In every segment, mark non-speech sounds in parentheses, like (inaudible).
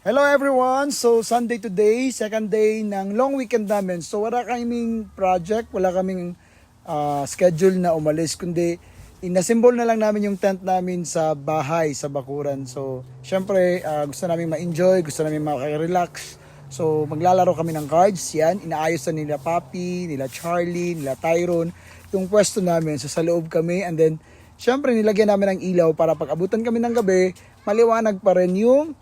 Hello everyone! So Sunday today, second day ng long weekend namin. So wala kaming project, wala kaming ah, schedule na umalis, kundi inasimbol na lang namin yung tent namin sa bahay, sa Bakuran. So syempre ah, gusto namin ma-enjoy, gusto namin makaka-relax. So maglalaro kami ng cards, yan. Inaayos na nila Papi, nila Charlie, nila Tyrone. Yung pwesto namin, so sa loob kami and then syempre nilagyan namin ng ilaw para pag abutan kami ng gabi, maliwanag pa rin yung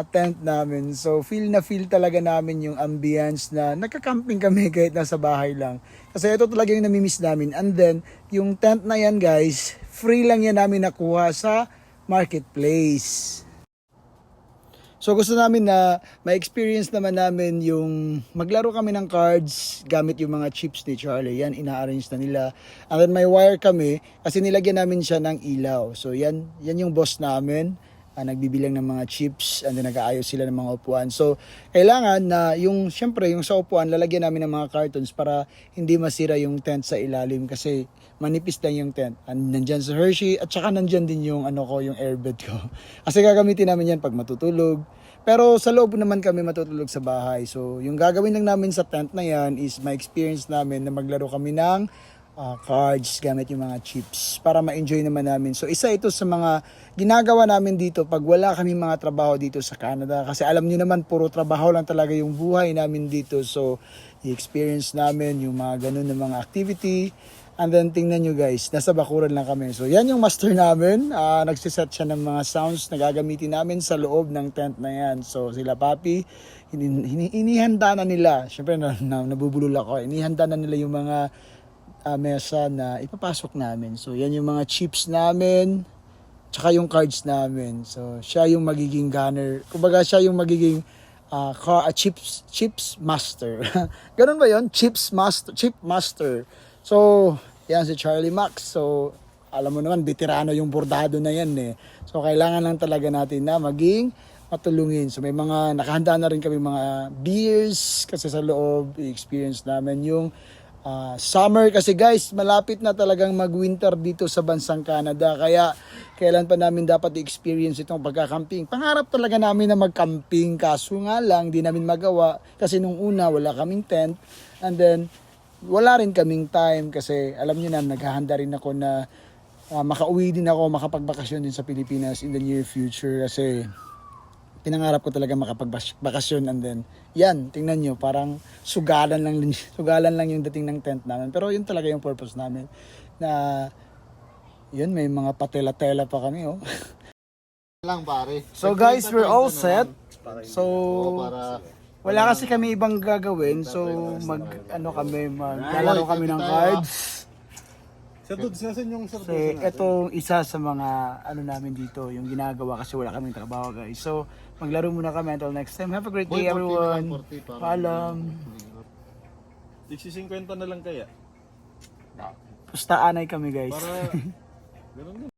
ah, tent namin. So feel na feel talaga namin yung ambience na nagka-camping kami (laughs) kahit nasa bahay lang. Kasi ito talaga yung namimiss namin. And then, yung tent na yan guys, free lang yan namin nakuha sa marketplace. So gusto namin na ma-experience naman namin yung maglaro kami ng cards gamit yung mga chips ni Charlie. Yan, ina-arrange na nila. And then may wire kami kasi nilagyan namin siya ng ilaw. So yan, yan yung boss namin. Ah, nagbibilang ng mga chips and then nag-aayos sila ng mga upuan. So, kailangan na yung, syempre, yung sa upuan, lalagyan namin ng mga cartons para hindi masira yung tent sa ilalim kasi manipis lang yung tent. And nandyan sa Hershey at saka nandyan din yung ano ko, yung airbed ko. (laughs) Kasi gagamitin namin yan pag matutulog. Pero sa loob naman kami matutulog sa bahay. So, yung gagawin lang namin sa tent na yan is ma-experience namin na maglaro kami ng ah, cards gamit yung mga chips para ma-enjoy naman namin. So, isa ito sa mga ginagawa namin dito pag wala kami mga trabaho dito sa Canada. Kasi alam niyo naman, puro trabaho lang talaga yung buhay namin dito. So, i-experience namin yung mga ganun na mga activity. And then tingnan nyo guys, nasa bakuran lang kami. So yan yung master namin. Ah, nagsiset siya ng mga sounds na gagamitin namin sa loob ng tent na yan. So sila papi, hini, hini, inihanda na nila. Siyempre na, na, nabubulol ako. Inihanda na nila yung mga ah, mesa na ipapasok namin. So yan yung mga chips namin. Tsaka yung cards namin. So siya yung magiging gunner. Kumbaga siya yung magiging ah, car, ah, chips chips master. (laughs) Ganun ba 'yon? Chips master, chip master. So, yan si Charlie Max. So, alam mo naman, veterano yung bordado na yan eh. So, kailangan lang talaga natin na maging matulungin. So, may mga, nakahanda na rin kami mga beers kasi sa loob, i-experience namin yung ah, summer. Kasi guys, malapit na talagang mag-winter dito sa bansang Canada. Kaya, kailan pa namin dapat i-experience itong pagkakamping. Pangarap talaga namin na mag-camping. Kaso nga lang, di namin magawa. Kasi nung una, wala kaming tent. And then, wala rin kaming time kasi alam niyo na naghahanda rin ako na ah, makauwi din ako makapagbakasyon din sa Pilipinas in the near future kasi pinangarap ko talaga makapagbakasyon and then yan tingnan nyo parang sugalan lang (laughs) sugalan lang yung dating ng tent namin. Pero yun talaga yung purpose namin na yun may mga patela-tela pa kami oh. (laughs) Lang pare. so guys we're all set. so Wala kasi kami ibang gagawin, so mag ano kami, maglalaro kami ng cards. Sa dudes, nasan yung So, surprise natin? ito isa sa mga ano namin dito, yung ginagawa kasi wala kaming trabaho guys. So, maglaro muna kami until next time. Have a great day Boy, 40 na everyone. lang, 40 para- Paalam. Dixie 50 na lang kaya. Pustaanay kami guys. Para, (laughs) ganun.